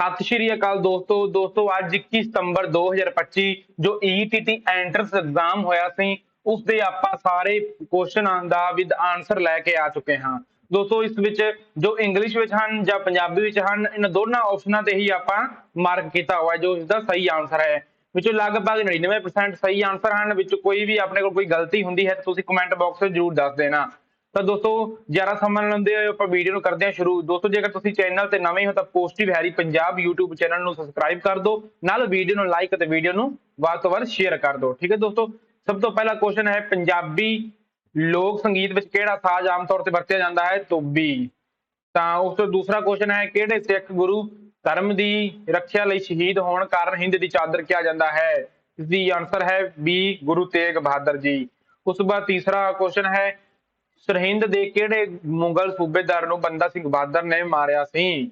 ਸਤਿ ਸ਼੍ਰੀ ਅਕਾਲ ਦੋਸਤੋ ਦੋਸਤੋ, ਅੱਜ 21 ਸਤੰਬਰ 2025 ਜੋ E ETT ਐਂਟਰੈਂਸ ਐਗਜ਼ਾਮ ਹੋਇਆ ਸੀ ਉਸ ਦੇ ਆਪਾਂ ਸਾਰੇ ਕੁਐਸਚਨਾਂ ਦਾ ਵਿਦ ਆਨਸਰ ਲੈ ਕੇ ਆ ਚੁੱਕੇ ਹਾਂ। ਦੋਸਤੋ, ਇਸ ਵਿੱਚ ਜੋ ਇੰਗਲਿਸ਼ ਵਿੱਚ ਹਨ ਜਾਂ ਪੰਜਾਬੀ ਵਿੱਚ ਹਨ, ਇਹਨਾਂ ਦੋਨਾਂ ਆਪਸ਼ਨਾਂ ਤੇ ਹੀ ਆਪਾਂ ਮਾਰਕ ਕੀਤਾ ਹੋਇਆ, ਜੋ ਇਸ ਦਾ ਸਹੀ ਆਨਸਰ ਹੈ। ਵਿੱਚੋਂ ਲਗਭਗ 99% ਸਹੀ ਆਨਸਰ ਹਨ, ਵਿੱਚ ਕੋਈ ਵੀ ਆਪਣੇ ਕੋਲ ਕੋਈ ਗਲਤੀ ਹੁੰਦੀ ਹੈ ਤਾਂ ਤੁਸੀਂ ਕਮੈਂਟ ਬਾਕਸ ਵਿੱਚ ਜਰੂਰ ਦੱਸ ਦੇਣਾ। ਤਾਂ ਦੋਸਤੋ, ਜ਼ਿਆਦਾ ਸਮਾਂ ਲੈਂਦੇ ਹੋਏ ਆਪਾਂ ਵੀਡੀਓ ਨੂੰ ਕਰਦੇ ਹਾਂ ਸ਼ੁਰੂ। ਦੋਸਤੋ, ਜੇਕਰ ਤੁਸੀਂ ਚੈਨਲ ਤੇ ਨਵੇਂ ਹੋ ਤਾਂ positive Harry Punjab YouTube channel ਨੂੰ ਸਬਸਕ੍ਰਾਈਬ ਕਰ ਦਿਓ। ਨਾਲ ਵੀਡੀਓ ਨੂੰ ਲਾਈਕ ਅਤੇ ਵੀਡੀਓ ਨੂੰ ਵੱਧ ਤੋਂ ਵੱਧ ਸ਼ੇਅਰ ਕਰ ਦਿਓ। ਠੀਕ ਹੈ ਦੋਸਤੋ? ਸਭ ਤੋਂ ਪਹਿਲਾ ਕੁਐਸਚਨ ਹੈ, ਪੰਜਾਬੀ ਲੋਕ ਸੰਗੀਤ ਵਿੱਚ ਕਿਹੜਾ ਸਾਜ਼ ਆਮ ਤੌਰ ਤੇ ਵਰਤਿਆ ਜਾਂਦਾ ਹੈ? ਤੋਬੀ ਤਾਂ ਉਸ ਤੋਂ ਦੂਸਰਾ ਕੁਐਸਚਨ ਹੈ, ਕਿਹੜੇ ਸਿੱਖ ਗੁਰੂ ਧਰਮ ਦੀ ਰੱਖਿਆ ਲਈ ਸ਼ਹੀਦ ਹੋਣ ਕਾਰਨ ਹਿੰਦ ਦੀ ਚਾਦਰ ਕਿਹਾ ਜਾਂਦਾ ਹੈ? ਇਸ ਦੀ ਆਨਸਰ ਹੈ ਬੀ ਗੁਰੂ ਤੇਗ ਬਹਾਦਰ ਜੀ। ਉਸ ਤੋਂ ਬਾਅਦ ਤੀਸਰਾ ਕੁਐਸਚਨ ਹੈ ਸਰਹਿੰਦ ਦੇ ਕਿਹੜੇ ਮੁਗਲ ਸੂਬੇਦਾਰ ਨੂੰ ਬੰਦਾ ਸਿੰਘ ਬਹਾਦਰ ਨੇ ਮਾਰਿਆ ਸੀ?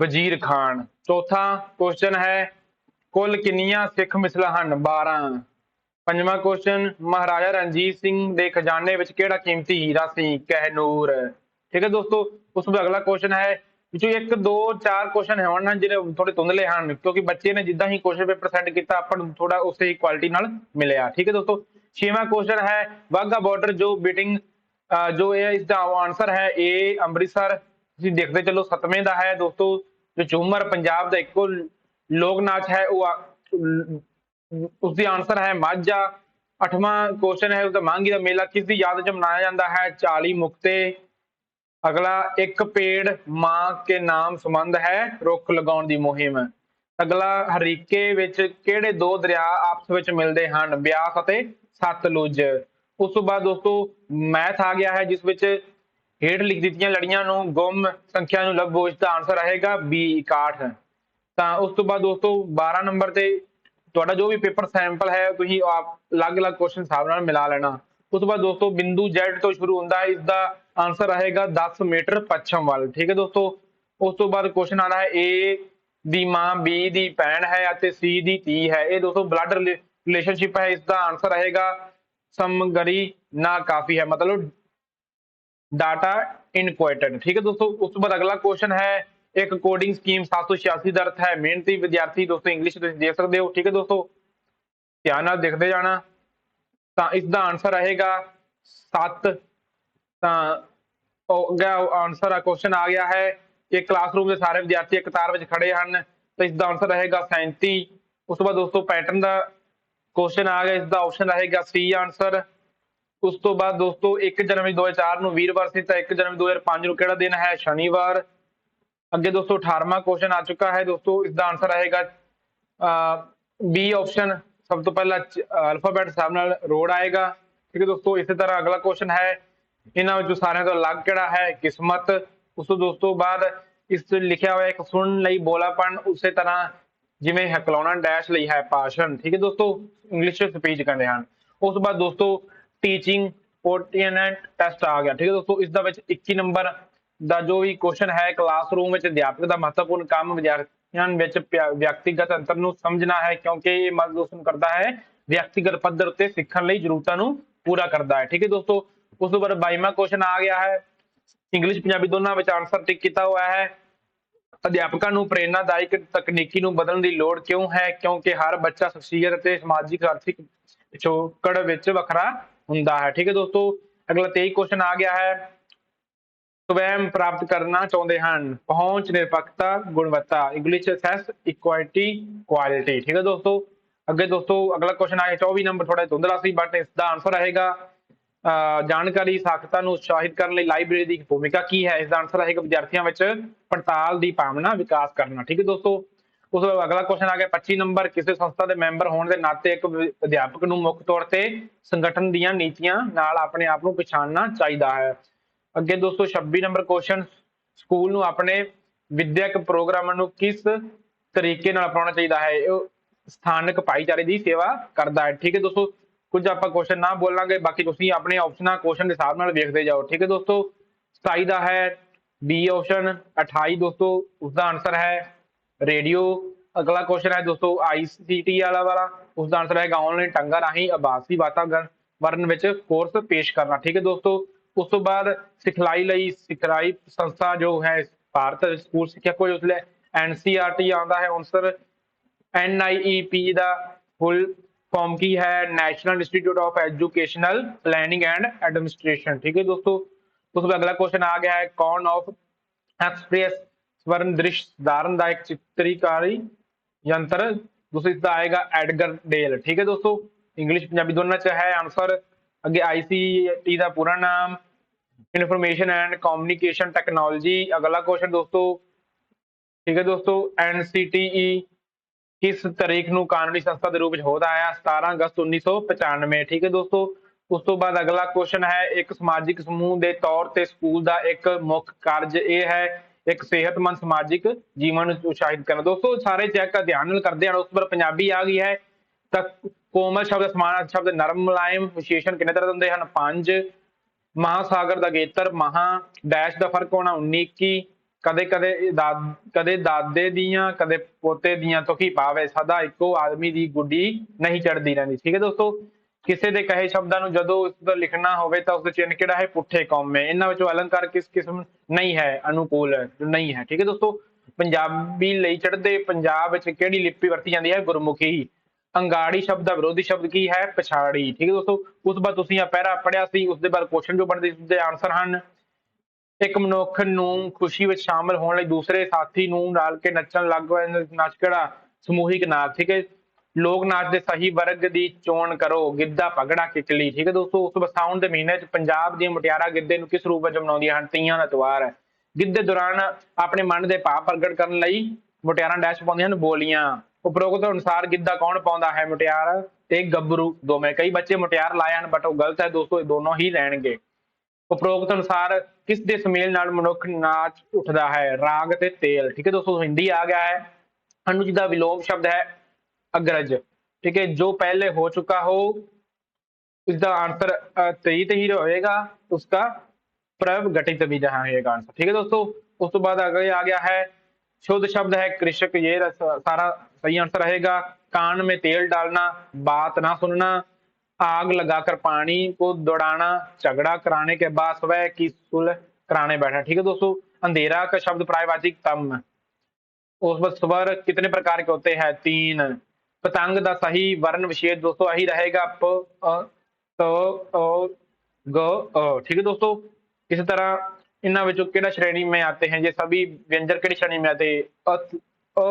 ਵਜ਼ੀਰ ਖਾਨ। ਚੌਥਾ ਕੁਐਸਚਨ ਹੈ, ਕੁੱਲ ਕਿੰਨੀਆਂ ਸਿੱਖ ਮਿਸਲਾਂ ਹਨ? 12 ਪੰਜਵਾਂ ਕੁਐਸਚਨ ਮਹਾਰਾਜਾ ਰਣਜੀਤ ਸਿੰਘ ਦੇ ਖਜ਼ਾਨੇ ਵਿੱਚ ਕਿਹੜਾ ਕੀਮਤੀ ਹੀਰਾ ਸੀ? ਕਹਿਨੂਰ। ਠੀਕ ਹੈ ਦੋਸਤੋ, ਉਸ ਤੋਂ ਅਗਲਾ ਕੁਐਸਚਨ ਹੈ, ਵਿੱਚੋਂ 1 2 4 ਕੁਐਸਚਨ ਹੋਣ ਜਿਹੜੇ ਥੋੜੇ ਧੁੰਦਲੇ ਹਨ, ਕਿਉਂਕਿ ਬੱਚੇ ਨੇ ਜਿੱਦਾਂ ਹੀ ਕੁਐਸਚਨ ਪੇਪਰ ਸੈਂਡ ਕੀਤਾ, ਆਪਾਂ ਨੂੰ ਥੋੜਾ ਉਸੇ ਹੀ ਕੁਆਲਿਟੀ ਨਾਲ ਮਿਲਿਆ। ਠੀਕ ਹੈ ਦੋਸਤੋ ਛੇਵਾਂ ਕੁਐਸਚਨ ਹੈ, ਵਾਘਾ ਬਾਰਡਰ ਜੋ ਬੀਟਿੰਗ ਜੋ ਇਹ ਇਸ ਦਾ ਆਨਸਰ ਹੈ ਏ ਅੰਮ੍ਰਿਤਸਰ। ਤੁਸੀਂ ਦੇਖਦੇ ਚੱਲੋ, ਸਤਵੇਂ ਦਾ ਹੈ, ਦੋਸਤੋ, ਜੋ ਝੂਮਰ ਪੰਜਾਬ ਦਾ ਇੱਕੋ ਲੋਕ ਨਾਚ ਹੈ, ਉਹ ਆ- ਉਸ ਦੀ ਆਨਸਰ ਹੈ ਮਾਝਾ। ਅੱਠਵਾਂ ਕੁਐਸਚਨ ਹੈ, ਉਸਦਾ ਮਾਂਗੀ ਦਾ ਮੇਲਾ ਕਿਸ ਦੀ ਯਾਦ ਚ ਮਨਾਇਆ ਜਾਂਦਾ ਹੈ? 40 ਮੁਕਤੇ। ਅਗਲਾ, ਇੱਕ ਪੇੜ ਮਾਂ ਕੇ ਨਾਮ ਸੰਬੰਧ ਹੈ, ਰੁੱਖ ਲਗਾਉਣ ਦੀ ਮੁਹਿੰਮ। ਅਗਲਾ ਹਰੀਕੇ ਵਿੱਚ ਕਿਹੜੇ ਦੋ ਦਰਿਆ ਆਪਸ ਵਿੱਚ ਮਿਲਦੇ ਹਨ? ਬਿਆਸ ਅਤੇ ਸਤਲੁਜ। ਉਸ ਤੋਂ ਬਾਅਦ ਦੋਸਤੋ, ਮੈਥ ਆ ਗਿਆ ਹੈ, ਜਿਸ ਵਿੱਚ ਹੇਠ ਲਿਖ ਦਿੱਤੀਆਂ ਲੜੀਆਂ ਨੂੰ ਗੁੰਮ ਸੰਖਿਆ ਨੂੰ ਲੱਭੋ ਇਸ ਦਾ ਆਨਸਰ ਰਹੇਗਾ B 61 ਤਾਂ ਉਸ ਤੋਂ ਬਾਅਦ ਦੋਸਤੋ 12 ਨੰਬਰ ਤੇ ਤੁਹਾਡਾ ਜੋ ਵੀ ਪੇਪਰ ਸੈਂਪਲ ਹੈ, ਤੁਸੀਂ ਆਪ ਅਲੱਗ-ਅਲੱਗ ਕੁਐਸਚਨ ਹਿਸਾਬ ਨਾਲ ਮਿਲਾ ਲੈਣਾ। ਉਸ ਤੋਂ ਬਾਅਦ ਦੋਸਤੋ, ਬਿੰਦੂ Z ਤੋਂ ਸ਼ੁਰੂ ਹੁੰਦਾ ਹੈ ਇਸ ਦਾ ਆਨਸਰ ਰਹੇਗਾ 10 ਮੀਟਰ ਪੱਛਮ ਵੱਲ। ਠੀਕ ਹੈ ਦੋਸਤੋ? ਉਸ ਤੋਂ ਬਾਅਦ ਕੁਐਸਚਨ ਆਣਾ ਹੈ A ਦੀ ਮਾਂ B ਦੀ ਭੈਣ ਹੈ ਅਤੇ C ਦੀ ਧੀ ਹੈ। ਇਹ ਦੋਸਤੋ ਬਲੱਡ ਰਿਲੇਸ਼ਨਸ਼ਿਪ ਹੈ ਇਸ ਦਾ ਆਨਸਰ ਰਹੇਗਾ ਸਮਗਰੀ ਨਾ ਕਾਫੀ ਹੈ। ਮਤਲਬ ਡਾਟਾ ਇਨਕੁਆਇਟਡ ਠੀਕ ਹੈ ਦੋਸਤੋ, ਉਸ ਤੋਂ ਬਾਅਦ ਅਗਲਾ ਕੁਐਸਚਨ ਹੈ, ਇੱਕ ਕੋਡਿੰਗ ਸਕੀਮ 786 ਦਾ ਅਰਥ ਹੈ, ਮਿਹਨਤੀ ਵਿਦਿਆਰਥੀ ਦੋਸਤੋ ਇੰਗਲਿਸ਼ ਤੁਸੀਂ ਦੇਖ ਸਕਦੇ ਹੋ। ਠੀਕ ਹੈ ਦੋਸਤੋ, ਧਿਆਨ ਨਾਲ ਦੇਖਦੇ ਜਾਣਾ। ਤਾਂ ਇਸ ਦਾ ਆਨਸਰ ਰਹੇਗਾ 7 ਤਾਂ ਉਹ ਗਿਆ ਆਨਸਰ ਆ ਕੁਐਸਚਨ ਆ ਗਿਆ ਹੈ। ਕਿ ਕਲਾਸਰੂਮ ਦੇ ਸਾਰੇ ਵਿਦਿਆਰਥੀ ਇੱਕ ਕਤਾਰ ਵਿੱਚ ਖੜੇ ਹਨ, ਤਾਂ ਇਸ ਦਾ ਆਨਸਰ ਰਹੇਗਾ 37 ਉਸ ਤੋਂ ਬਾਅਦ ਦੋਸਤੋ ਪੈਟਰਨ ਦਾ ਕੁਐਸਚਨ ਆ ਗਿਆ ਇਸ ਦਾ ਆਪਸ਼ਨ ਰਹੇਗਾ ਸੀ ਆਨਸਰ ਉਸ ਤੋਂ ਬਾਅਦ ਦੋਸਤੋ 1 ਜਨਵਰੀ 2004 ਨੂੰ ਵੀਰਵਾਰ ਸੀ ਤਾਂ 1 ਜਨਵਰੀ 2005 ਨੂੰ ਕਿਹੜਾ ਦਿਨ ਹੈ? ਸ਼ਨੀਵਾਰ। ਅੱਗੇ ਦੋਸਤੋ 18ਵਾਂ ਕੁਐਸਚਨ ਆ ਚੁੱਕਾ ਹੈ। ਦੋਸਤੋ ਇਸ ਦਾ ਆਨਸਰ ਰਹੇਗਾ ਬੀ ਆਪਸ਼ਨ ਸਭ ਤੋਂ ਪਹਿਲਾਂ ਅਲਫਾਬੈਟ ਹਿਸਾਬ ਨਾਲ ਰੋਡ ਆਏਗਾ। ਠੀਕ ਹੈ ਦੋਸਤੋ, ਇਸੇ ਤਰ੍ਹਾਂ ਅਗਲਾ ਕੁਐਸਚਨ ਹੈ, ਇਹਨਾਂ ਵਿੱਚੋਂ ਸਾਰਿਆਂ ਤੋਂ ਅਲੱਗ ਕਿਹੜਾ ਹੈ? ਕਿਸਮਤ। ਉਸ ਤੋਂ ਦੋਸਤੋ ਬਾਅਦ ਇਸ ਤੇ ਲਿਖਿਆ ਹੋਇਆ ਇੱਕ ਸੁਣਨ ਲਈ ਬੋਲਾਪਣ ਉਸੇ ਤਰ੍ਹਾਂ ਜਿਵੇਂ ਹਕਲਾਉਣਾ ਡੈਸ਼ ਲਈ ਹੈ ਭਾਸ਼ਣ। ਠੀਕ ਹੈ ਦੋਸਤੋ? ਇੰਗਲਿਸ਼ ਵਿੱਚ ਸਪੀਚ ਕਹਿੰਦੇ ਹਨ। ਉਸ ਤੋਂ ਬਾਅਦ ਦੋਸਤੋ ਟੀਚਿੰਗ ਪੋਰਟੀਨੈਂਟ ਟੈਸਟ ਆ ਗਿਆ। ਠੀਕ ਹੈ ਦੋਸਤੋ? ਇਸ ਦਾ ਵਿੱਚ 21 ਨੰਬਰ ਦਾ ਜੋ ਵੀ ਕੁਐਸਚਨ ਹੈ ਕਲਾਸਰੂਮ ਵਿੱਚ ਅਧਿਆਪਕ ਦਾ ਮਹੱਤਵਪੂਰਨ ਕੰਮ ਵਿਦਿਆਰਥੀਆਂ ਵਿੱਚ ਪਿਆ- ਵਿਅਕਤੀਗਤ ਅੰਤਰ ਨੂੰ ਸਮਝਣਾ ਹੈ ਕਿਉਂਕਿ ਇਹ ਮਦਦ ਕਰਦਾ ਹੈ। ਵਿਅਕਤੀਗਤ ਪੱਧਰ ਉੱਤੇ ਸਿੱਖਣ ਲਈ ਜ਼ਰੂਰਤਾਂ ਨੂੰ ਪੂਰਾ ਕਰਦਾ ਹੈ। ਠੀਕ ਹੈ ਦੋਸਤੋ? ਉਸ ਤੋਂ ਬਾਅਦ 22ਵਾਂ ਕੁਐਸਚਨ ਆ ਗਿਆ ਹੈ। ਇੰਗਲਿਸ਼ ਪੰਜਾਬੀ ਦੋਨਾਂ ਵਿੱਚ ਆਨਸਰ ਟਿਕ ਕੀਤਾ ਹੋਇਆ ਹੈ। ਅਧਿਆਪਕਾਂ ਨੂੰ ਪ੍ਰੇਰਨਾਦਾਇਕ ਤਕਨੀਕੀ ਨੂੰ ਬਦਲਣ ਦੀ ਲੋੜ ਕਿਉਂ ਹੈ? ਕਿਉਂਕਿ ਹਰ ਬੱਚਾ ਸ਼ਖਸੀਅਤ ਅਤੇ ਸਮਾਜਿਕ, ਆਰਥਿਕ ਪਿਛੋਕੜ ਵਿੱਚ ਵੱਖਰਾ ਹੁੰਦਾ ਹੈ। ਠੀਕ ਹੈ ਦੋਸਤੋ, ਅਗਲਾ 23 ਕੁਐਸਚਨ ਆ ਗਿਆ ਹੈ। ਸਵੈਮ ਪ੍ਰਾਪਤ ਕਰਨਾ ਚਾਹੁੰਦੇ ਹਨ। ਪਹੁੰਚ, ਨਿਰਪੱਖਤਾ, ਗੁਣਵੱਤਾ ਇੰਗਲਿਸ਼ ਅਸੈਸ ਇਕੁਆਲਿਟੀ ਕੁਆਲਿਟੀ ਠੀਕ ਹੈ ਦੋਸਤੋ, ਅੱਗੇ ਦੋਸਤੋ, ਅਗਲਾ ਕੁਐਸਚਨ ਆਇਆ 24 ਨੰਬਰ ਥੋੜਾ ਧੁੰਦਲਾ ਸੀ ਬਟ ਇਸ ਦਾ ਆਨਸਰ ਰਹੇਗਾ। ਜਾਣਕਾਰੀ, ਸਾਖਤਾ ਨੂੰ ਉਤਸ਼ਾਹਿਤ ਕਰਨ ਲਈ ਲਾਇਬ੍ਰੇਰੀ ਦੀ ਭੂਮਿਕਾ ਕੀ ਹੈ? ਇਸ ਦਾ ਆਨਸਰ ਰਹੇਗਾ ਵਿਦਿਆਰਥੀਆਂ ਵਿੱਚ ਪੜਤਾਲ ਦੀ ਭਾਵਨਾ ਵਿਕਾਸ ਕਰਨਾ। ਠੀਕ ਹੈ ਦੋਸਤੋ? ਉਸ ਤੋਂ ਬਾਅਦ ਅਗਲਾ ਕੁਐਸਚਨ ਆ ਗਿਆ 25 ਨੰਬਰ। ਕਿਸੇ ਸੰਸਥਾ ਦੇ ਮੈਂਬਰ ਹੋਣ ਦੇ ਨਾਤੇ ਇੱਕ ਅਧਿਆਪਕ ਨੂੰ ਮੁੱਖ ਤੌਰ ਤੇ ਸੰਗਠਨ ਦੀਆਂ ਨੀਤੀਆਂ ਨਾਲ ਆਪਣੇ ਆਪ ਨੂੰ ਪਛਾਣਨਾ ਚਾਹੀਦਾ ਹੈ। ਅੱਗੇ ਦੋਸਤੋ 26 ਨੰਬਰ ਕੁਐਸਚਨ ਸਕੂਲ ਨੂੰ ਆਪਣੇ ਵਿਦਿਅਕ ਪ੍ਰੋਗਰਾਮਾਂ ਨੂੰ ਕਿਸ ਤਰੀਕੇ ਨਾਲ ਅਪਣਾਉਣਾ ਚਾਹੀਦਾ ਹੈ? ਇਹ ਸਥਾਨਕ ਭਾਈਚਾਰੇ ਦੀ ਸੇਵਾ ਕਰਦਾ ਹੈ। ਠੀਕ ਹੈ ਦੋਸਤੋ? ਕੁਝ ਆਪਾਂ ਕੁਐਸਚਨ ਨਾ ਬੋਲਾਂਗੇ, ਬਾਕੀ ਤੁਸੀਂ ਆਪਣੇ ਆਪਸ਼ਨਾਂ ਕੁਐਸਚਨ ਦੇ ਹਿਸਾਬ ਨਾਲ ਵੇਖਦੇ ਜਾਓ, ਠੀਕ ਹੈ ਦੋਸਤੋ? 27 ਦਾ ਹੈ ਬੀ ਆਪਸ਼ਨ 28 ਦੋਸਤੋ ਉਸ ਦਾ ਆਨਸਰ ਹੈ ਰੇਡੀਓ ਅਗਲਾ ਕੁਐਸਚਨ ਹੈ ਦੋਸਤੋ ਆਈਸੀਟੀ ਵਾਲਾ ਵਾਲਾ ਉਸ ਦਾ ਆਨਸਰ ਹੈਗਾ ਆਨਲਾਈਨ ਢੰਗਾਂ ਰਾਹੀਂ ਆਭਾਸੀ ਵਾਤਾਵਰਨ ਵਿੱਚ ਕੋਰਸ ਪੇਸ਼ ਕਰਨਾ, ਠੀਕ ਹੈ ਦੋਸਤੋ? ਉਸ ਤੋਂ ਬਾਅਦ ਸਿਖਲਾਈ ਲਈ ਸਿਖਲਾਈ ਸੰਸਥਾ ਜੋ ਹੈ, ਭਾਰਤ ਸਕੂਲ ਸਿੱਖਿਆ ਕੋਈ ਉਸ ਲਈ ਐਨਸੀਆਰਟੀ ਆਉਂਦਾ ਹੈ ਆਨਸਰ ਐਨਆਈਈਪੀ ਦਾ ਫੁੱਲ ਫਾਰਮ ਕੀ ਹੈ National Institute of Educational Planning and Administration ਠੀਕ ਹੈ ਦੋਸਤੋ ਉਸ ਤੋਂ ਬਾਅਦ ਅਗਲਾ ਕੁਐਸਚਨ ਆ ਗਿਆ ਹੈ ਕੌਣ ਆਫ ਐਕਸਪ੍ਰੈਸ ਸਵਰਨ ਦ੍ਰਿਸ਼ ਧਾਰਨ ਦਾ ਇੱਕ ਚਿੱਤਰੀਕਾਰੀ ਯੰਤਰ ਦੋਸਤੋ ਇਸ ਦਾ ਆਏਗਾ ਐਡਗਰ ਡੇਲ ਠੀਕ ਹੈ ਦੋਸਤੋ ਇੰਗਲਿਸ਼ ਪੰਜਾਬੀ ਦੋਨਾਂ ਚ ਹੈ ਆਨਸਰ ਅੱਗੇ ਆਈਸੀਟੀ ਦਾ ਪੂਰਾ ਨਾਮ ਇਨਫੋਰਮੇਸ਼ਨ ਐਂਡ ਕਮਿਊਨੀਕੇਸ਼ਨ ਟੈਕਨੋਲੋਜੀ ਅਗਲਾ ਕੁਐਸਚਨ ਕਿਸ ਤਾਰੀਖ ਨੂੰ ਕਾਨੂੰਨੀ ਸੰਸਥਾ ਦੇ ਰੂਪ ਵਿੱਚ ਹੋਦਾ ਆਇਆ 17 ਅਗਸਤ 1995 ਠੀਕ ਹੈ ਦੋਸਤੋ? ਉਸ ਤੋਂ ਬਾਅਦ ਅਗਲਾ ਕੁਐਸਚਨ ਹੈ, ਇੱਕ ਸਮਾਜਿਕ ਸਮੂਹ ਦੇ ਤੌਰ ਤੇ ਸਕੂਲ ਦਾ ਇੱਕ ਮੁੱਖ ਕਾਰਜ ਇਹ ਹੈ, ਇੱਕ ਸਿਹਤਮੰਦ ਸਮਾਜਿਕ ਜੀਵਨ ਨੂੰ ਉਤਸ਼ਾਹਿਤ ਕਰਨਾ। ਦੋਸਤੋ, ਸਾਰੇ ਚੈੱਕ ਧਿਆਨ ਨਾਲ ਕਰਦੇ ਹਨ ਉਸ ਪਰ ਪੰਜਾਬੀ ਆ ਗਈ ਹੈ, ਤਾਂ ਕੋਮਲ ਸ਼ਬਦ, ਸਮਾਨ ਸ਼ਬਦ ਨਰਮ ਮੁਲਾਇਮ ਵਿਸ਼ੇਸ਼ਣ ਕਿੰਨੇ ਤਰ੍ਹਾਂ ਦੇ ਹੁੰਦੇ ਹਨ? ਪੰਜ, ਮਹਾਸਾਗਰ ਦਾ ਗੇਤਰ ਮਹਾ ਡੈਸ਼ ਦਾ ਫ਼ਰਕ ਹੋਣਾ 19 21 ਕਦੇ ਕਦੇ ਦਾਦ, ਕਦੇ ਦਾਦੇ ਦੀਆਂ, ਕਦੇ ਪੋਤੇ ਦੀਆਂ ਤੁਕੀ ਭਾਵੇਂ। ਸਦਾ ਇੱਕੋ ਆਦਮੀ ਦੀ ਗੁੱਡੀ ਨਹੀਂ ਚੜਦੀ ਰਹਿੰਦੀ। ਠੀਕ ਹੈ ਦੋਸਤੋ? ਕਿਸੇ ਦੇ ਕਹੇ ਸ਼ਬਦਾਂ ਨੂੰ ਜਦੋਂ ਉਸ ਦਾ ਲਿਖਣਾ ਹੋਵੇ ਤਾਂ ਉਸ ਦਾ ਚਿੰਨ੍ਹ ਕਿਹੜਾ ਹੈ? ਪੁੱਠੇ ਕੌਮੇ ਇਹਨਾਂ ਵਿੱਚੋਂ ਅਲੰਕਾਰ ਕਿਸ ਕਿਸਮ ਨਹੀਂ ਹੈ? ਅਨੁਕੂਲ ਜੋ ਨਹੀਂ ਹੈ। ਠੀਕ ਹੈ ਦੋਸਤੋ? ਪੰਜਾਬੀ ਲਈ ਚੜ੍ਹਦੇ ਪੰਜਾਬ ਵਿੱਚ ਕਿਹੜੀ ਲਿਪੀ ਵਰਤੀ ਜਾਂਦੀ ਹੈ? ਗੁਰਮੁਖੀ। ਅੰਗਾੜੀ ਸ਼ਬਦ ਦਾ ਵਿਰੋਧੀ ਸ਼ਬਦ ਕੀ ਹੈ? ਪਛਾੜੀ। ਠੀਕ ਹੈ ਦੋਸਤੋ? ਉਸ ਤੋਂ ਬਾਅਦ ਤੁਸੀਂ ਆ ਪਹਿਰਾ ਪੜਿਆ ਸੀ, ਉਸ ਦੇ ਬਾਅਦ ਕੁਐਸਚਨ ਜੋ ਬਣਦੇ ਸੀ, ਉਸਦੇ ਆਨਸਰ ਹਨ। ਇੱਕ ਮਨੁੱਖ ਨੂੰ ਖੁਸ਼ੀ ਵਿੱਚ ਸ਼ਾਮਲ ਹੋਣ ਲਈ ਦੂਸਰੇ ਸਾਥੀ ਨੂੰ ਰਲ ਕੇ ਨੱਚਣ ਲੱਗ ਪਏ ਨੱਚ ਕਿਹੜਾ? ਸਮੂਹਿਕ ਨਾਚ, ਠੀਕ ਹੈ ਲੋਕ ਨਾਚ ਦੇ ਸਹੀ ਵਰਗ ਦੀ ਚੋਣ ਕਰੋ। ਗਿੱਧਾ ਪਗੜਾ ਕਿਚਲੀ ਠੀਕ ਹੈ ਦੋਸਤੋ। ਉਸ ਤੋਂ ਦੇ ਮਹੀਨੇ 'ਚ ਪੰਜਾਬ ਦੀਆਂ ਮੁਟਿਆਰਾਂ ਗਿੱਧੇ ਨੂੰ ਕਿਸ ਰੂਪ ਵਿੱਚ ਮਨਾਉਂਦੀਆਂ ਹਨ? ਤੀਆਂ ਦਾ ਤਿਉਹਾਰ ਹੈ। ਗਿੱਧੇ ਦੌਰਾਨ ਆਪਣੇ ਮਨ ਦੇ ਭਾਵ ਪ੍ਰਗਟ ਕਰਨ ਲਈ ਮੁਟਿਆਰਾਂ ਡੈਸ਼ ਪਾਉਂਦੀਆਂ ਹਨ, ਬੋਲੀਆਂ। ਉਪਰੋਕਤ ਅਨੁਸਾਰ ਗਿੱਧਾ ਕੌਣ ਪਾਉਂਦਾ ਹੈ? ਮੁਟਿਆਰ ਤੇ ਗੱਭਰੂ ਦੋਵੇਂ। ਕਈ ਬੱਚੇ ਮੁਟਿਆਰ ਲਾਏ ਹਨ ਬਟ ਉਹ ਗਲਤ ਹੈ। ਦੋਸਤੋ, ਇਹ ਦੋਨੋਂ ਹੀ ਲੈਣਗੇ ਉਪਰੋਕਤ ਅਨੁਸਾਰ ਕਿਸ ਦੇ ਸੁਮੇਲ ਨਾਲ ਮਨੁੱਖ ਨਾਚ ਉੱਠਦਾ ਹੈ ਰਾਗ ਤੇ ਤੇਲ ਠੀਕ ਹੈ ਦੋਸਤੋ ਹਿੰਦੀ ਆ ਗਿਆ ਹੈ ਅਨੁਜ ਦਾ ਵਿਲੋਮ ਸ਼ਬਦ ਹੈ ਅਗਰਜ ਠੀਕ ਹੈ ਜੋ ਪਹਿਲੇ ਹੋ ਚੁੱਕਾ ਹੋ इसका आंसर तेई ते ही रहेगा उसका प्रव घटित भी जहाँ रहेगा आंसर ठीक है दोस्तों उस तो बाद आगे आ गया है शुद्ध शब्द है कृषक ये रस- सारा सही आंसर रहेगा कान में तेल डालना बात ना सुनना आग लगाकर पानी को दौड़ाना झगड़ा कराने के बाद स्वयं की सुलह कराने बैठा ठीक है दोस्तों अंधेरा का शब्द प्रायवाचिक तम उस पर स्वर कितने प्रकार के होते हैं तीन पतंग ਦਾ ਸਹੀ ਵਰਨ ਵਿਸ਼ੇਸ਼ ਦੋਸਤੋ ਇਹੀ ਰਹੇਗਾ ਪ ਅ ਤ ਅ ਗ ਅ ਠੀਕ ਹੈ दोस्तों इसी तरह इनमें ਵਿੱਚੋਂ ਕਿਹੜਾ श्रेणी में आते हैं ये सभी व्यंजन किहड़ी श्रेणी में आते हैं अ अ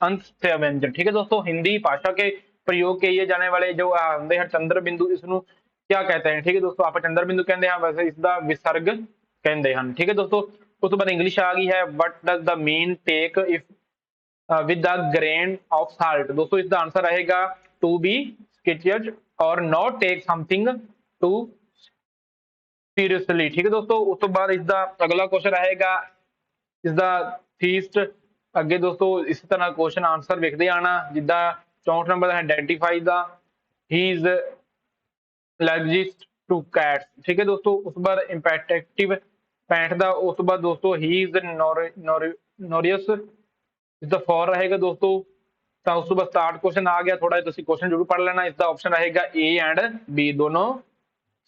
अंत से व्यंजन ठीक है दोस्तों हिंदी भाषा के प्रयोग किए जाने वाले जो आ ਹੁੰਦੇ ਹਨ ਚੰਦਰ ਬਿੰਦੂ ਇਸ ਨੂੰ क्या कहते हैं ठीक है दोस्तों ਆਪਾਂ ਚੰਦਰ ਬਿੰਦੂ ਕਹਿੰਦੇ ਹਾਂ ਵੈਸੇ ਇਸ ਦਾ ਵਿਸਰਗ ਕਹਿੰਦੇ ਹਨ ਠੀਕ ਹੈ ਦੋਸਤੋ ਉਸ ਤੋਂ ਬਾਅਦ ਇੰਗਲਿਸ਼ ਆ ਗਈ ਹੈ what does the mean take if with the grain of salt दोस्तों इसका आंसर रहेगा टू बी sketched और not take something too seriously ठीक है दोस्तों ਉਸ ਤੋਂ ਬਾਅਦ ਇਸ ਦਾ ਅਗਲਾ ਕੁਐਸਚਨ ਰਹੇਗਾ ਇਸ ਦਾ ਫੀਸਟ ਅੱਗੇ ਦੋਸਤੋ ਇਸ ਤਰ੍ਹਾਂ ਕੁਐਸਚਨ ਆਨਸਰ ਲਿਖਦੇ ਆਣਾ ਜਿੱਦਾਂ 64 ਨੰਬਰ ਦਾ identify the he is allergic to cats. ਠੀਕ ਹੈ ਦੋਸਤੋ, ਉਸ ਤੋਂ ਬਾਅਦ ਇੰਪੈਕਟਿਵ 65 ਦਾ, ਉਸ ਤੋਂ ਬਾਅਦ ਦੋਸਤੋ ਹੀ ਇਜ਼ ਨੋਰੀਅਸ ਇਸ ਦਾ ਫੋਰ ਰਹੇਗਾ ਦੋਸਤੋ। ਤਾਂ ਉਸ ਤੋਂ ਬਾਅਦ ਸਟਾਰਟ ਕੁਐਸਚਨ ਆ ਗਿਆ ਥੋੜਾ ਜਿਹਾ ਤੁਸੀਂ ਕੁਐਸਚਨ ਜ਼ਰੂਰ ਪੜ੍ਹ ਲੈਣਾ ਇਸ ਦਾ ਆਪਸ਼ਨ ਰਹੇਗਾ A ਐਂਡ B ਦੋਨੋਂ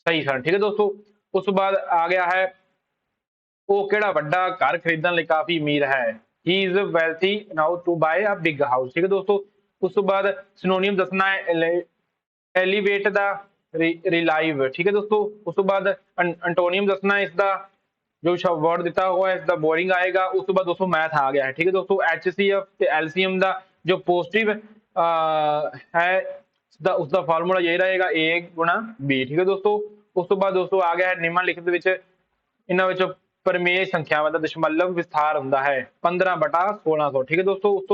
ਸਹੀ ਸਨ। ਠੀਕ ਹੈ ਦੋਸਤੋ, ਉਸ ਤੋਂ ਬਾਅਦ ਆ ਗਿਆ ਹੈ, ਉਹ ਕਿਹੜਾ ਵੱਡਾ ਘਰ ਖਰੀਦਣ ਲਈ ਕਾਫੀ ਅਮੀਰ ਹੈ? He is wealthy now to buy a big house ਠੀਕ ਹੈ ਦੋਸਤੋ ਉਸ ਤੋਂ ਬਾਅਦ ਸਿਨੋਨਿਮ ਦੱਸਣਾ ਹੈ ਐਲੀਵੇਟ ਦਾ ਰਿਲਾਈਵ ਠੀਕ ਹੈ ਦੋਸਤੋ? ਉਸ ਤੋਂ ਬਾਅਦ ਐਂਟੋਨੀਅਮ ਦੱਸਣਾ ਹੈ ਇਸ ਦਾ ਜੋ ਸ਼ਬਦ ਵਰਡ ਦਿੱਤਾ ਹੋਇਆ ਹੈ ਇਸ ਦਾ ਬੋਰਿੰਗ ਆਏਗਾ। ਉਸ ਤੋਂ ਬਾਅਦ ਦੋਸਤੋ ਮੈਥ ਆ ਗਿਆ ਹੈ, ਠੀਕ ਹੈ ਦੋਸਤੋ? HCF ਤੇ LCM ਦਾ ਜੋ ਪੋਜ਼ਿਟਿਵ ਹੈ ਦਾ ਉਸ ਦਾ ਫਾਰਮੂਲਾ ਇਹ ਰਹੇਗਾ, A ਗੁਣਾ B, ਠੀਕ ਹੈ ਦੋਸਤੋ? ਉਸ ਤੋਂ ਬਾਅਦ ਦੋਸਤੋ ਆ ਗਿਆ ਹੈ ਨਿਮਨ ਲਿਖਤ ਦੇ ਵਿੱਚ। ਇਹਨਾਂ ਵਿੱਚੋਂ ਪਰਮੇਯ ਸੰਖਿਆਵਾਂ ਦਾ ਦਸ਼ਮਲਵ ਵਿਸਥਾਰ ਹੁੰਦਾ ਹੈ। 15 ਬਟਾ 1600 ਠੀਕ ਹੈ ਦੋਸਤੋ? ਉਸ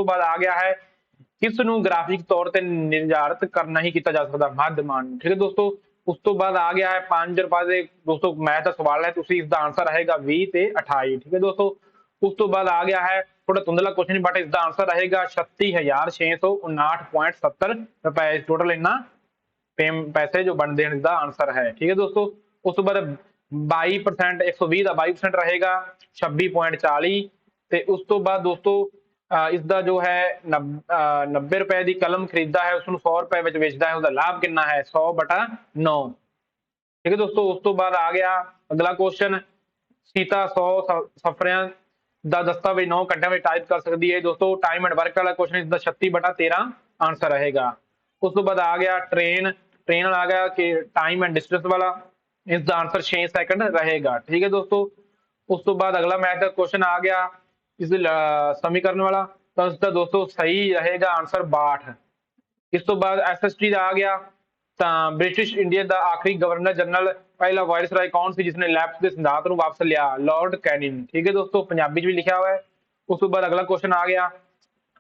ਤੋਂ ਕਿਸ ਨੂੰ ਗ੍ਰਾਫਿਕ ਤੌਰ ਤੇ ਨਿਰਧਾਰਿਤ ਕਰਨਾ ਹੀ ਕੀਤਾ ਜਾ ਸਕਦਾ ਮੱਧਮਾਨ ਠੀਕ ਹੈ ਦੋਸਤੋ? ਉਸ ਤੋਂ ਬਾਅਦ ਆ ਗਿਆ ਹੈ 5 ਰੁਪਏ ਦੇ, ਦੋਸਤੋ ਮੈਥ ਦਾ ਸਵਾਲ ਹੈ, ਤੁਸੀਂ ਇਸ ਦਾ ਆਨਸਰ ਰਹੇਗਾ 20 ਤੇ 28 ਠੀਕ ਹੈ ਦੋਸਤੋ? ਉਸ ਤੋਂ ਬਾਅਦ ਆ ਗਿਆ ਹੈ ਥੋੜਾ ਧੁੰਦਲਾ ਕੁਐਸਚਨ ਬਟ ਇਸ ਦਾ ਆਨਸਰ ਰਹੇਗਾ 36659.70 ਰੁਪਏ ਟੋਟਲ ਇੰਨਾ ਪੇਮ, ਪੈਸੇ ਜੋ ਬਣਦੇ ਹਨ ਇਸ ਦਾ ਆਨਸਰ ਹੈ, ਠੀਕ ਹੈ ਦੋਸਤੋ? ਉਸ ਤੋਂ ਬਾਅਦ 22% 120 ਦਾ 22% ਰਹੇਗਾ 26.40 ਤੇ ਉਸ ਤੋਂ ਬਾਅਦ ਦੋਸਤੋ ਇਸ ਦਾ ਜੋ ਹੈ 90 ਰੁਪਏ ਦੀ ਕਲਮ ਖਰੀਦਦਾ ਹੈ ਉਸ ਨੂੰ 100 ਰੁਪਏ ਵਿੱਚ ਵੇਚਦਾ ਹੈ, ਉਹਦਾ ਲਾਭ ਕਿੰਨਾ ਹੈ? 100 ਬਟਾ 9 ਠੀਕ ਹੈ ਦੋਸਤੋ, ਉਸ ਤੋਂ ਬਾਅਦ ਆ ਗਿਆ ਅਗਲਾ ਕੁਐਸਚਨ ਸੀਤਾ 100 ਸਫਰਿਆਂ ਦਾ ਦਸਤਾਵੇਜ਼ 9 ਘੰਟਿਆਂ ਵਿੱਚ ਟਾਈਪ ਕਰ ਸਕਦੀ ਹੈ। ਦੋਸਤੋ ਟਾਈਮ ਐਂਡ ਵਰਕ ਵਾਲਾ ਕੁਐਸਚਨ ਇਸ ਦਾ 36 ਬਟਾ 13 ਆਨਸਰ ਰਹੇਗਾ। ਉਸ ਤੋਂ ਬਾਅਦ ਆ ਗਿਆ ਟ੍ਰੇਨ ਟ੍ਰੇਨ ਵਾਲਾ ਆ ਗਿਆ ਕਿ ਟਾਈਮ ਐਂਡ ਡਿਸਟੈਂਸ ਵਾਲਾ। ਇਸ ਦਾ ਆਨਸਰ 6 ਸੈਕਿੰਡ ਰਹੇਗਾ। ਠੀਕ ਹੈ ਦੋਸਤੋ, ਉਸ ਤੋਂ ਬਾਅਦ ਅਗਲਾ ਮੈਥ ਦਾ ਕੁਐਸਚਨ ਆ ਗਿਆ। ਇਸ ਸਮੀਕਰਨ ਵਾਲਾ, ਤਾਂ ਉਸ ਦਾ ਦੋਸਤੋ ਸਹੀ ਰਹੇਗਾ ਆਨਸਰ 62 ਇਸ ਤੋਂ ਬਾਅਦ ਐਸਐਸਟੀ ਦਾ ਆ ਗਿਆ, ਤਾਂ ਬ੍ਰਿਟਿਸ਼ ਇੰਡੀਆ ਦਾ ਆਖਰੀ ਗਵਰਨਰ ਜਨਰਲ ਪਹਿਲਾ ਵਾਇਸਰਾਏ ਕੌਣ ਸੀ, ਜਿਸਨੇ ਲੈਪਸ ਦੇ ਸਿਧਾਂਤ ਨੂੰ ਵਾਪਸ ਲਿਆ? ਲਾਰਡ ਕੈਨਿਨ ਠੀਕ ਹੈ ਦੋਸਤੋ, ਪੰਜਾਬੀ 'ਚ ਵੀ ਲਿਖਿਆ ਹੋਇਆ ਹੈ। ਉਸ ਤੋਂ ਬਾਅਦ ਅਗਲਾ ਕੁਐਸਚਨ ਆ ਗਿਆ।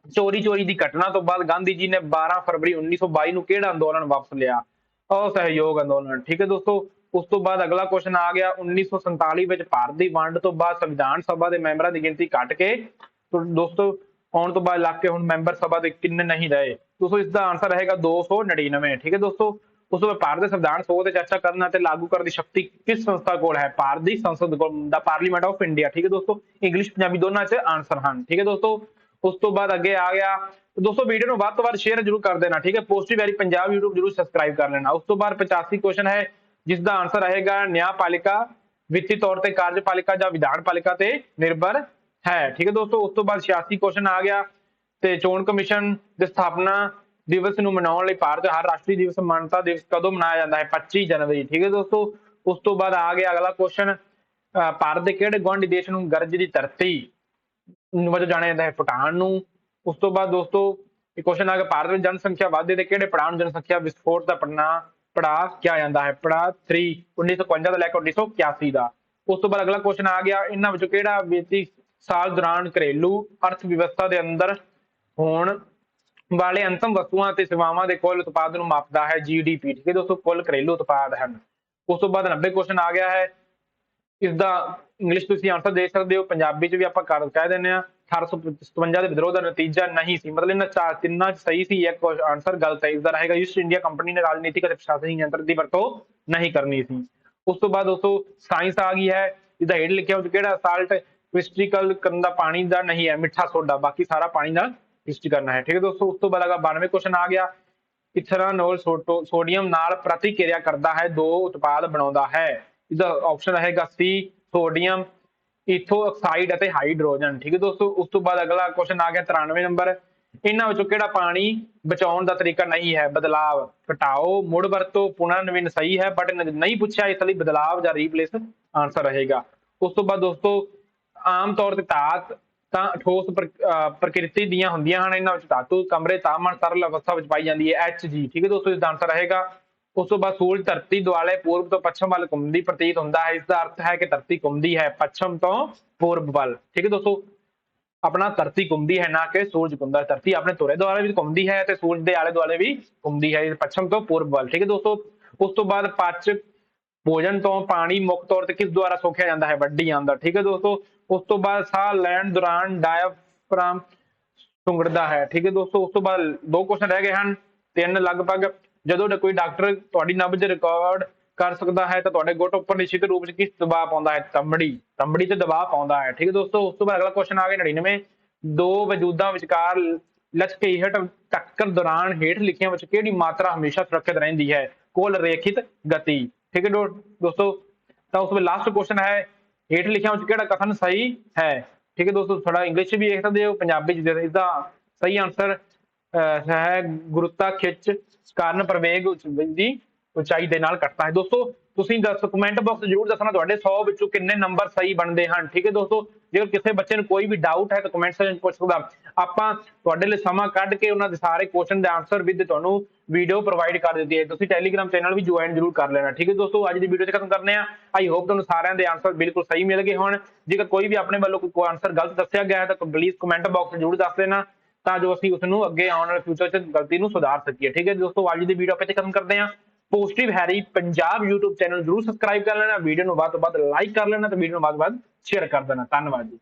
ਚੋਰੀ ਚੋਰੀ ਦੀ ਘਟਨਾ ਤੋਂ ਬਾਅਦ ਗਾਂਧੀ ਜੀ ਨੇ 12 ਫਰਵਰੀ 1922 ਨੂੰ ਕਿਹੜਾ ਅੰਦੋਲਨ ਵਾਪਸ ਲਿਆ? ਅਸਹਿਯੋਗ ਅੰਦੋਲਨ। ਠੀਕ ਹੈ ਦੋਸਤੋ ਉਸ ਤੋਂ ਬਾਅਦ ਅਗਲਾ ਕੁਐਸਚਨ ਆ ਗਿਆ 1947 ਵਿੱਚ ਭਾਰਤ ਦੀ ਵੰਡ ਤੋਂ ਬਾਅਦ ਸੰਵਿਧਾਨ ਸਭਾ ਦੇ ਮੈਂਬਰਾਂ ਦੀ ਗਿਣਤੀ ਘਟ ਕੇ। ਦੋਸਤੋ, ਆਉਣ ਤੋਂ ਬਾਅਦ ਲੱਗ ਕੇ ਹੁਣ ਮੈਂਬਰ ਸਭਾ ਦੇ ਕਿੰਨੇ ਨਹੀਂ ਰਹੇ? ਦੋਸਤੋ ਇਸ ਦਾ ਆਨਸਰ ਰਹੇਗਾ 299 ਠੀਕ ਹੈ ਦੋਸਤੋ? ਉਸ ਤੋਂ ਬਾਅਦ ਭਾਰਤ ਦੇ ਸੰਵਿਧਾਨ ਸਭਾ ਤੇ ਚਰਚਾ ਕਰਨ ਅਤੇ ਲਾਗੂ ਕਰਨ ਦੀ ਸ਼ਕਤੀ ਕਿਸ ਸੰਸਥਾ ਕੋਲ ਹੈ? ਭਾਰਤ ਦੀ ਸੰਸਦ ਕੋਲ, ਦਾ ਪਾਰਲੀਮੈਂਟ ਆਫ ਇੰਡੀਆ ਠੀਕ ਹੈ ਦੋਸਤੋ? ਇੰਗਲਿਸ਼ ਪੰਜਾਬੀ ਦੋਨਾਂ 'ਚ ਆਨਸਰ ਹਨ, ਠੀਕ ਹੈ ਦੋਸਤੋ? ਉਸ ਤੋਂ ਬਾਅਦ ਅੱਗੇ ਆ ਗਿਆ। ਦੋਸਤੋ ਵੀਡੀਓ ਨੂੰ ਵੱਧ ਤੋਂ ਵੱਧ ਸ਼ੇਅਰ ਜਰੂਰ ਕਰ ਦੇਣਾ, ਠੀਕ ਹੈ? ਪੋਜ਼ਿਟਿਵ ਵੈਰੀ ਪੰਜਾਬ YouTube ਜਰੂਰ ਸਬਸਕ੍ਰਾਈਬ ਕਰ ਲੈਣਾ। ਉਸ ਤੋਂ ਬਾਅਦ 85 ਕੁਐਸਚਨ ਹੈ ਜਿਸ ਦਾ ਆਨਸਰ ਰਹੇਗਾ ਨਿਆਂਪਾਲਿਕਾ, ਵਿੱਤੀ ਤੌਰ ਤੇ ਕਾਰਜਪਾਲਿਕਾ ਜਾਂ ਵਿਧਾਨਪਾਲਿਕਾ ਤੇ ਨਿਰਭਰ ਹੈ। ਠੀਕ ਹੈ ਦੋਸਤੋ, ਉਸ ਤੋਂ ਬਾਅਦ 86 ਕੁਐਸਚਨ ਆ ਗਿਆ ਤੇ ਚੋਣ ਕਮਿਸ਼ਨ ਦੀ ਸਥਾਪਨਾ ਦਿਵਸ ਨੂੰ ਮਨਾਉਣ ਲਈ ਭਾਰਤ ਹਰ ਰਾਸ਼ਟਰੀ ਦਿਵਸ, ਮਾਨਤਾ ਦਿਵਸ ਕਦੋਂ ਮਨਾਇਆ ਜਾਂਦਾ ਹੈ? 25 ਜਨਵਰੀ। ਠੀਕ ਹੈ ਦੋਸਤੋ, ਉਸ ਤੋਂ ਬਾਅਦ ਆ ਗਿਆ ਅਗਲਾ ਕੁਐਸਚਨ ਭਾਰਤ ਦੇ ਕਿਹੜੇ ਗੁਆਂਢੀ ਦੇਸ਼ ਨੂੰ ਗਰਜ ਦੀ ਧਰਤੀ ਵਜੋਂ ਜਾਣਿਆ ਜਾਂਦਾ ਹੈ? ਭੂਟਾਨ ਨੂੰ। ਉਸ ਤੋਂ ਬਾਅਦ ਦੋਸਤੋ, ਇਹ ਕੁਐਸਚਨ ਆ ਗਿਆ, ਭਾਰਤ ਵਿੱਚ ਜਨਸੰਖਿਆ ਵਾਧੇ ਦੇ ਕਿਹੜੇ ਪੜਾਅ ਨੂੰ ਜਨਸੰਖਿਆ ਵਿਸਫੋਟ ਦਾ ਪੜਨਾ ਪੜਾਅ ਕਿਹਾ ਜਾਂਦਾ ਹੈ, ਪੜਾਅ 3 1951 ਤੋਂ ਲੈ ਕੇ 1981 ਦਾ। ਉਸ ਤੋਂ ਬਾਅਦ ਅਗਲਾ ਕੁਐਸਚਨ ਆ ਗਿਆ, ਇਹਨਾਂ ਵਿੱਚੋਂ ਕਿਹੜਾ ਵਿੱਤੀ ਸਾਲ ਦੌਰਾਨ ਘਰੇਲੂ ਅਰਥ ਵਿਵਸਥਾ ਦੇ ਅੰਦਰ ਹੋਣ ਵਾਲੇ ਅੰਤਮ ਵਸਤੂਆਂ ਅਤੇ ਸੇਵਾਵਾਂ ਦੇ ਕੁੱਲ ਉਤਪਾਦ ਨੂੰ ਮਾਪਦਾ ਹੈ ਜੀਡੀਪੀ ਠੀਕ ਹੈ ਦੋਸਤੋ? ਕੁੱਲ ਘਰੇਲੂ ਉਤਪਾਦ ਹਨ। ਉਸ ਤੋਂ ਬਾਅਦ 90 ਕੁਐਸਚਨ ਆ ਗਿਆ ਹੈ। ਇਸ ਦਾ ਇੰਗਲਿਸ਼ ਤੁਸੀਂ ਆਨਸਰ ਦੇ ਸਕਦੇ ਹੋ, ਪੰਜਾਬੀ ਚ ਵੀ ਆਪਾਂ ਕਰ, ਕਹਿ ਦਿੰਦੇ ਆ 1857 ਦੇ ਵਿਦਰੋਹ ਦਾ ਨਤੀਜਾ ਨਹੀਂ ਸੀ। ਮਤਲਬ ਇਹਨਾਂ ਚਾਰ ਤਿੰਨਾਂ ਸਹੀ ਸੀ, ਇੱਕ ਆਨਸਰ ਗਲਤ ਹੈ ਇਸ ਦਾ ਰਹੇਗਾ। ਈਸਟ ਇੰਡੀਆ ਕੰਪਨੀ ਨੇ ਰਾਜਨੀਤਿਕ ਅਤੇ ਪ੍ਰਸ਼ਾਸਨਿਕ ਯੰਤਰ ਦੀ ਵਰਤੋਂ ਨਹੀਂ ਕਰਨੀ ਸੀ। ਉਸ ਤੋਂ ਬਾਅਦ ਦੋਸਤੋ ਸਾਇੰਸ ਆ ਗਈ ਹੈ। ਜਿਹਦਾ ਹੇਡ ਲਿਖਿਆ ਹੋਇਆ ਕਿਹੜਾ ਸਾਲਟ ਕ੍ਰਿਸਟੀਕਲ ਕਰਨ ਦਾ ਪਾਣੀ ਦਾ ਨਹੀਂ ਹੈ, ਮਿੱਠਾ ਸੋਡਾ। ਬਾਕੀ ਸਾਰਾ ਪਾਣੀ ਦਾ ਟੈਸਟ ਕਰਨਾ ਹੈ। ਠੀਕ ਹੈ ਦੋਸਤੋ, ਉਸ ਤੋਂ ਬਾਅਦ ਅਗਾ 92 ਕੁਐਸਚਨ ਆ ਗਿਆ, ਇਥੇਨੋਲ ਸੋਡੀਅਮ ਨਾਲ ਪ੍ਰਤੀਕਿਰਿਆ ਕਰਦਾ ਹੈ, ਦੋ ਉਤਪਾਦ ਬਣਾਉਂਦਾ ਹੈ। ਇਹਦਾ ਆਪਸ਼ਨ ਰਹੇਗਾ ਸੀ ਸੋਡੀਅਮ ਇਥੋ ਆਕਸਾਈਡ ਅਤੇ ਹਾਈਡਰੋਜਨ ਠੀਕ ਹੈ ਦੋਸਤੋ? ਉਸ ਤੋਂ ਬਾਅਦ ਅਗਲਾ ਕੁਐਸਚਨ ਆ ਗਿਆ 93 ਨੰਬਰ। ਇਹਨਾਂ ਵਿੱਚੋਂ ਕਿਹੜਾ ਪਾਣੀ ਬਚਾਉਣ ਦਾ ਤਰੀਕਾ ਨਹੀਂ ਹੈ? ਬਦਲਾਵ। ਘਟਾਓ, ਮੁੜ ਵਰਤੋ ਪੁਨਰ ਨਵੀਨ ਸਹੀ ਹੈ ਬਟ ਨਹੀਂ ਪੁੱਛਿਆ, ਇਸ ਲਈ ਬਦਲਾਵ ਜਾਂ ਰੀਪਲੇਸ ਆਨਸਰ ਰਹੇਗਾ। ਉਸ ਤੋਂ ਬਾਅਦ ਦੋਸਤੋ, ਆਮ ਤੌਰ ਤੇ ਧਾਤ ਤਾਂ ਠੋਸ ਪ੍ਰਕਿਰਤੀ ਦੀਆਂ ਹੁੰਦੀਆਂ ਹਨ, ਇਹਨਾਂ ਵਿੱਚ ਧਾਤੂ, ਕਮਰੇ, ਤਾਪਮਾਨ ਸਰਲ ਅਵਸਥਾ ਵਿੱਚ ਪਾਈ ਜਾਂਦੀ ਹੈ Hg ਠੀਕ ਹੈ ਦੋਸਤੋ? ਇਸ ਦਾ ਆਨਸਰ ਰਹੇਗਾ। ਉਸ ਤੋਂ ਬਾਅਦ ਸੂਰਜ ਧਰਤੀ ਦੁਆਲੇ ਪੂਰਬ ਤੋਂ ਪੱਛਮ ਵੱਲ ਘੁੰਮਦੀ ਪ੍ਰਤੀਤ ਹੁੰਦਾ ਹੈ। ਇਸ ਦਾ ਅਰਥ ਹੈ ਕਿ ਧਰਤੀ ਘੁੰਮਦੀ ਹੈ ਪੱਛਮ ਤੋਂ ਪੂਰਬ ਵੱਲ। ਠੀਕ ਹੈ ਦੋਸਤੋ, ਆਪਣਾ ਧਰਤੀ ਘੁੰਮਦੀ ਹੈ ਨਾ ਕਿ ਸੂਰਜ ਘੁੰਮਦਾ ਹੈ। ਧਰਤੀ ਆਪਣੇ ਧੁਰੇ ਦੁਆਲੇ ਵੀ ਘੁੰਮਦੀ ਹੈ ਤੇ ਸੂਰਜ ਦੇ ਆਲੇ ਦੁਆਲੇ ਵੀ ਘੁੰਮਦੀ ਹੈ ਪੱਛਮ ਤੋਂ ਪੂਰਬ ਵੱਲ। ਠੀਕ ਹੈ ਦੋਸਤੋ, ਉਸ ਤੋਂ ਬਾਅਦ ਪੱਛ ਭੋਜਨ ਤੋਂ ਪਾਣੀ ਮੁੱਖ ਤੌਰ ਤੇ ਕਿਸ ਦੁਆਰਾ ਸੋਖਿਆ ਜਾਂਦਾ ਹੈ? ਵੱਡੀ ਅੰਦਰ ਠੀਕ ਹੈ ਦੋਸਤੋ, ਉਸ ਤੋਂ ਬਾਅਦ ਸਾਹ ਲੈਣ ਦੌਰਾਨ ਡਾਇਫਰਾਮ ਸੁੰਗੜਦਾ ਹੈ। ਠੀਕ ਹੈ ਦੋਸਤੋ, ਉਸ ਤੋਂ ਬਾਅਦ ਦੋ ਕੁਐਸਚਨ ਰਹਿ ਗਏ ਹਨ। ਤਿੰਨ ਲਗਭਗ ਜਦੋਂ ਕੋਈ ਡਾਕਟਰ ਤੁਹਾਡੀ ਨਬਜ਼ ਰਿਕਾਰਡ ਕਰ ਸਕਦਾ ਹੈ ਤਾਂ ਤੁਹਾਡੇ ਗੁੱਟ ਉੱਪਰ ਨਿਸ਼ਚਿਤ ਰੂਪ ਵਿੱਚ ਕਿਸ ਦਬਾਅ ਪਾਉਂਦਾ ਹੈ? ਤੰਬੜੀ। ਤੰਬੜੀ ਤੇ ਦਬਾਅ ਪਾਉਂਦਾ ਹੈ। ਠੀਕ ਹੈ ਦੋਸਤੋ, ਉਸ ਤੋਂ ਬਾਅਦ ਅਗਲਾ ਕੁਐਸਚਨ ਆ ਗਿਆ 99 ਦੋ ਵਜੂਦਾਂ ਵਿਚਕਾਰ ਲਚਕੇ ਟੱਕਰ ਦੌਰਾਨ ਹੇਠ ਲਿਖੀਆਂ ਵਿੱਚ ਕਿਹੜੀ ਮਾਤਰਾ ਹਮੇਸ਼ਾ ਸੁਰੱਖਿਅਤ ਰਹਿੰਦੀ ਹੈ? ਕੋਲ ਰੇਖਿਤ ਗਤੀ। ਠੀਕ ਹੈ ਦੋਸਤੋ, ਤਾਂ ਉਸ ਵਿੱਚ ਲਾਸਟ ਕੁਐਸਚਨ ਹੈ, ਹੇਠ ਲਿਖਿਆਂ ਵਿੱਚ ਕਿਹੜਾ ਕਥਨ ਸਹੀ ਹੈ? ਠੀਕ ਹੈ ਦੋਸਤੋ ਥੋੜਾ ਇੰਗਲਿਸ਼ ਵੀ ਦੇਖ ਸਕਦੇ ਹੋ, ਪੰਜਾਬੀ 'ਚ ਇਸ ਦਾ ਸਹੀ ਆਨਸਰ ਹੈ ਗੁਰੂਤਾ ਖਿੱਚ ਕਾਰਨ ਪ੍ਰਵੇਗ ਦੀ ਉਚਾਈ ਦੇ ਨਾਲ ਘਟਦਾ ਹੈ। ਦੋਸਤੋ, ਤੁਸੀਂ ਦੱਸ ਕਮੈਂਟ ਬਾਕਸ ਜ਼ਰੂਰ ਦੱਸਣਾ ਤੁਹਾਡੇ 100 ਵਿੱਚੋਂ ਕਿੰਨੇ ਨੰਬਰ ਸਹੀ ਬਣਦੇ ਹਨ, ਠੀਕ ਹੈ ਦੋਸਤੋ? ਜੇਕਰ ਕਿਸੇ ਬੱਚੇ ਨੂੰ ਕੋਈ ਵੀ ਡਾਊਟ ਹੈ ਤਾਂ ਕਮੈਂਟ ਸੈਕਸ਼ਨ ਪੁੱਛ ਸਕਦਾ। ਆਪਾਂ ਤੁਹਾਡੇ ਲਈ ਸਮਾਂ ਕੱਢ ਕੇ ਉਹਨਾਂ ਦੇ ਸਾਰੇ ਕੁਐਸਚਨ ਦੇ ਆਨਸਰ ਵਿਦ ਤੁਹਾਨੂੰ ਵੀਡੀਓ ਪ੍ਰੋਵਾਈਡ ਕਰ ਦਿੱਤੀ ਹੈ। ਤੁਸੀਂ ਟੈਲੀਗ੍ਰਾਮ ਚੈਨਲ ਵੀ ਜੁਆਇਨ ਜ਼ਰੂਰ ਕਰ ਲੈਣਾ, ਠੀਕ ਹੈ ਦੋਸਤੋ? ਅੱਜ ਦੀ ਵੀਡੀਓ ਤੇ ਖਤਮ ਕਰਨੇ ਆ ਆਈ ਹੋਪ ਤੁਹਾਨੂੰ ਸਾਰਿਆਂ ਦੇ ਆਨਸਰ ਬਿਲਕੁਲ ਸਹੀ ਮਿਲ ਗਏ ਹੋਣ। ਜੇਕਰ ਕੋਈ ਵੀ ਆਪਣੇ ਵੱਲੋਂ ਕੋਈ ਆਨਸਰ ਗਲਤ ਦੱਸਿਆ ਗਿਆ ਹੈ ਤਾਂ ਪਲੀਜ਼ ਕਮੈਂਟ ਬਾਕਸ ਜ਼ਰੂਰ ਦੱਸ ਦੇਣਾ। ਤਾਂ ਜੋ ਅਸੀਂ ਉਸ ਨੂੰ ਅੱਗੇ ਆਉਣ ਵਾਲੇ ਫਿਊਚਰ 'ਚ ਗਲਤੀ ਨੂੰ ਸੁਧਾਰ ਸਕੀਏ। ਠੀਕ ਹੈ ਦੋਸਤੋ ਅੱਜ ਦੀ ਵੀਡੀਓ ਆਪਾਂ ਇੱਥੇ ਖਤਮ ਕਰਦੇ ਹਾਂ। Positive Harry Punjab YouTube channel ਜ਼ਰੂਰ ਸਬਸਕ੍ਰਾਈਬ ਕਰ ਲੈਣਾ। ਵੀਡੀਓ ਨੂੰ ਵੱਧ ਤੋਂ ਵੱਧ ਲਾਈਕ ਕਰ ਲੈਣਾ ਤੇ ਵੀਡੀਓ ਨੂੰ ਵੱਧ ਤੋਂ ਵੱਧ ਸ਼ੇਅਰ ਕਰ ਦੇਣਾ। ਧੰਨਵਾਦ ਜੀ।